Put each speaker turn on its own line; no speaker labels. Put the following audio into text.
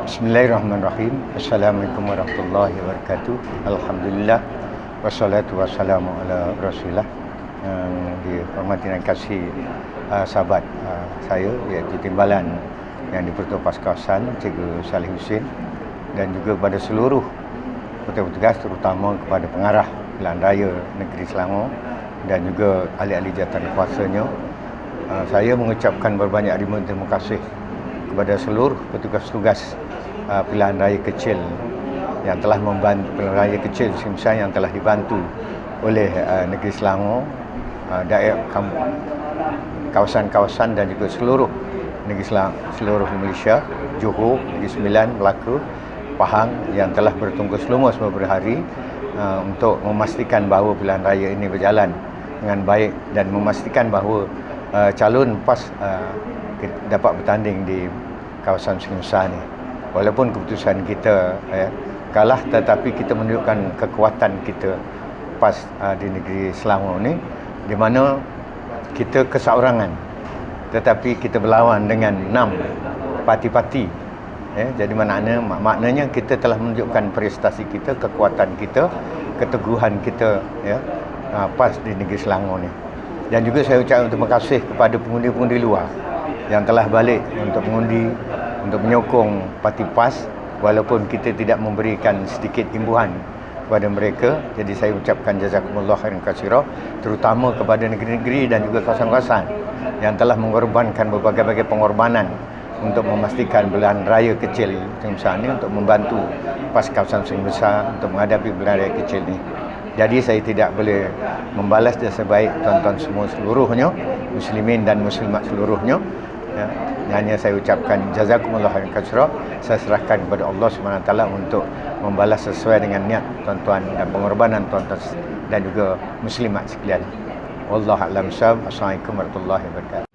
Bismillahirrahmanirrahim. Assalamualaikum warahmatullahi wabarakatuh. Alhamdulillah wassalatu wassalamu ala Rasulillah. Yang dihormati dan kasih uh, sahabat uh, saya iaitu timbalan yang di Pertupas Kawasan Cikgu Salih Husin dan juga kepada seluruh petugas terutama kepada pengarah pilihan raya negeri Selangor dan juga ahli-ahli jawatan kuasanya. Uh, saya mengucapkan berbanyak terima kasih kepada seluruh petugas-petugas uh, pilihan raya kecil yang telah membantu pilihan raya kecil Simsan yang telah dibantu oleh uh, negeri Selangor, uh, daerah kawasan-kawasan dan juga seluruh negeri Selangor, seluruh Malaysia, Johor, Negeri Sembilan, Melaka, Pahang yang telah bertungkus lumus beberapa hari uh, untuk memastikan bahawa pilihan raya ini berjalan dengan baik dan memastikan bahawa uh, calon PAS uh, dapat bertanding di kawasan Besar ni. Walaupun keputusan kita ya, kalah tetapi kita menunjukkan kekuatan kita pas uh, di negeri Selangor ni di mana kita keseorangan tetapi kita berlawan dengan enam parti-parti. Ya, jadi maknanya maknanya kita telah menunjukkan prestasi kita kekuatan kita keteguhan kita ya uh, pas di negeri Selangor ni. Dan juga saya ucapkan terima kasih kepada pengundi-pengundi luar yang telah balik untuk mengundi untuk menyokong parti PAS walaupun kita tidak memberikan sedikit imbuhan kepada mereka jadi saya ucapkan jazakumullah khairan katsira terutama kepada negeri-negeri dan juga kawasan-kawasan yang telah mengorbankan berbagai-bagai pengorbanan untuk memastikan belahan raya kecil besar ini untuk membantu PAS kawasan Sungai Besar untuk menghadapi belahan raya kecil ini. Jadi saya tidak boleh membalas jasa baik tuan-tuan semua seluruhnya, muslimin dan muslimat seluruhnya ya, hanya saya ucapkan jazakumullah khairan katsira saya serahkan kepada Allah taala untuk membalas sesuai dengan niat tuan-tuan dan pengorbanan tuan-tuan dan juga muslimat sekalian. Wallahu a'lam assalamualaikum warahmatullahi wabarakatuh